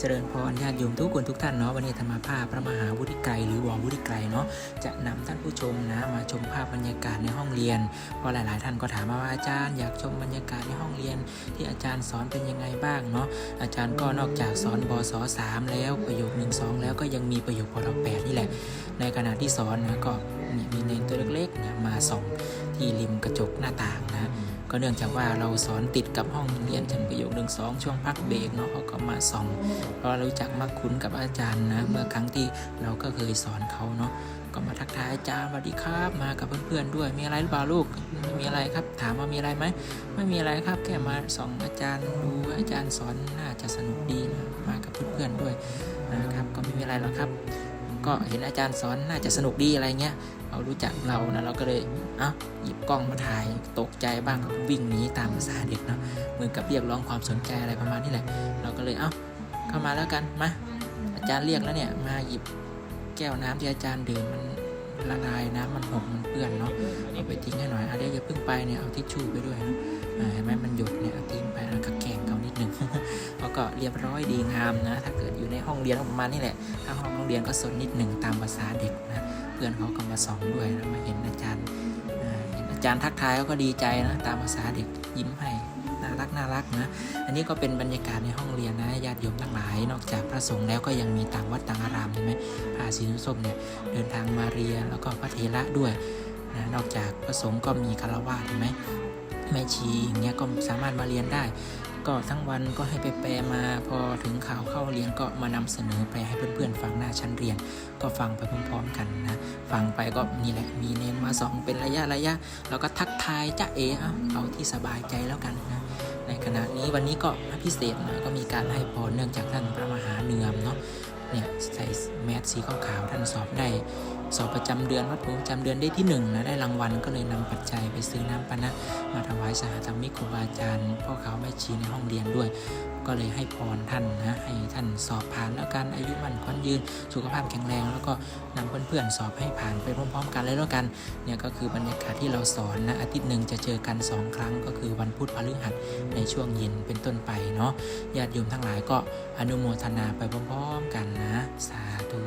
เจริญพรญาติโยมทุกคนทุกท่านเนาะวันนี้ธรรมภาพพระมหาวุฒิไกรหรือวอวุฒิไกรเนาะจะนำท่านผู้ชมนะมาชมภาพบรรยากาศในห้องเรียนเพราะหลาย ๆ ท่านก็ถามมาว่าอาจารย์อยากชมบรรยากาศในห้องเรียน ที่อาจารย์สอนเป็นยังไงบ้างเนาะอาจารย์ก็นอกจากสอนบศสามแล้วประโยคหนึ่งสองแล้วก็ยังมีประโยคพรแปดนี่แหละ ที่สอนนะก็เนี่ยมีเนนตัวเล็กๆนะมาส่องที่ริมกระจกหน้าต่างนะก็เนื่องจากว่าเราสอนติดกับห้องเรียนชั้นประโยคหนึ่งสองช่วงพักเบรกเนาะเขาก็มาส่องเพราะรู้จักมักคุ้นกับอาจารย์นะเมื่อครั้งที่เราก็เคยสอนเขาเนาะก็มาทักทายอาจารย์สวัสดีครับมากับเพื่อนๆด้วยมีอะไรหรือเปล่าลูกไม่มีอะไรครับ ถามว่ามีอะไรไหมไม่มีอะไรครับแค่มาส่องอาจารย์ดูอาจารย์สอนน่าจะสนุกดีนะมากับเพื่อนๆด้วยนะครับก็ไม่มีอะไรหรอกครับ ก็เห็นอาจารย์สอนน่าจะสนุกดีอะไรเงี้ยเรารู้จักเรานะเราก็เลยเอ้าหยิบกล้องมาถ่ายตกใจบ้างก็วิ่งหนีตามภาษาเด็กเนาะเหมือนกับเรียกร้องความสนใจอะไรประมาณนี้แหละ เราก็เลยเอ้าเข้ามาแล้วกันมาอาจารย์เรียกแล้วเนี่ยมาหยิบแก้วน้ำที่อาจารย์ดื่มมันละลายน้ำมันหกมันเปื้อนเนาะเอาไปทิ้งให้หน่อยอะเดี๋ยวอย่าเพิ่งไปเนี่ยเอาทิชชู่ไปด้วยนะเห็นไหมมันหยดเนี่ยเอาทิ้งไปแล้วก็แกง ก็เรียบร้อยดีงามนะ ถ้าเกิดอยู่ในห้องเรียนประมาณนี้แหละ ถ้าห้องเรียนก็สนนิดหนึ่งตามภาษาเด็กนะ เพื่อนเขาก็มาสองด้วยแล้วมาเห็นอาจารย์อาเห็นอาจารย์ทักทายเขาก็ดีใจนะ ตามภาษาเด็กยิ้มให้น่ารักน่ารักนะ อันนี้ก็เป็นบรรยากาศในห้องเรียนนะญาติโยมทั้งหลาย นอกจากพระสงฆ์แล้วก็ยังมีต่างวัดต่างอารามเห็นไหมพระศรีนุสมเนี่ยเดินทางมาเรียนแล้วก็พระเทระด้วยนะนอกจากพระสงฆ์ก็มีคารวะเห็นไหมแม่ชีอย่างเงี้ยก็สามารถมาเรียนได้ ก็ทั้งวันก็ให้ไปแปลมาพอถึงข่าวเข้าเรียนก็มานำเสนอไปให้เพื่อนๆฟังหน้าชั้นเรียน ก็ฟังไปพร้อมๆกันนะฟังไปก็นี่แหละมีเนนมาสองเป็นระยะระยะแล้วก็ทักทายจ้าเอ๋เอาที่สบายใจแล้วกันนะในขณะนี้วันนี้ก็พิเศษหน่อยก็มีการให้พรเนื่องจากท่านพระมหาเนือมเนาะ เนี่ยใส่แมสสีขาวๆท่านสอบได้สอบประจำเดือนวัดภูประจำเดือนได้ที่หนึ่งนะ ได้รางวัลก็เลยนำปัจจัยไปซื้อน้ำปานะมาถวายสหธรรมิกครูบาอาจารย์พ่อเขาแม่ชีในห้องเรียนด้วย ก็เลยให้พรท่านนะให้ท่านสอบผ่านแล้วกันอายุมั่นขวัญยืนสุขภาพแข็งแรง แล้วก็นำเพื่อนๆสอบให้ผ่านไปพร้อมๆ กันเลยแล้วกันเนี่ยก็คือบรรยากาศที่เราสอนนะอาทิตย์หนึ่งจะเจอกันสองครั้ง ก็คือวันพุธพฤหัสในช่วงเย็นเป็นต้นไปเนาะญาติโยมทั้งหลายก็อนุโมทนาไปพร้อมๆ กันนะสาธุ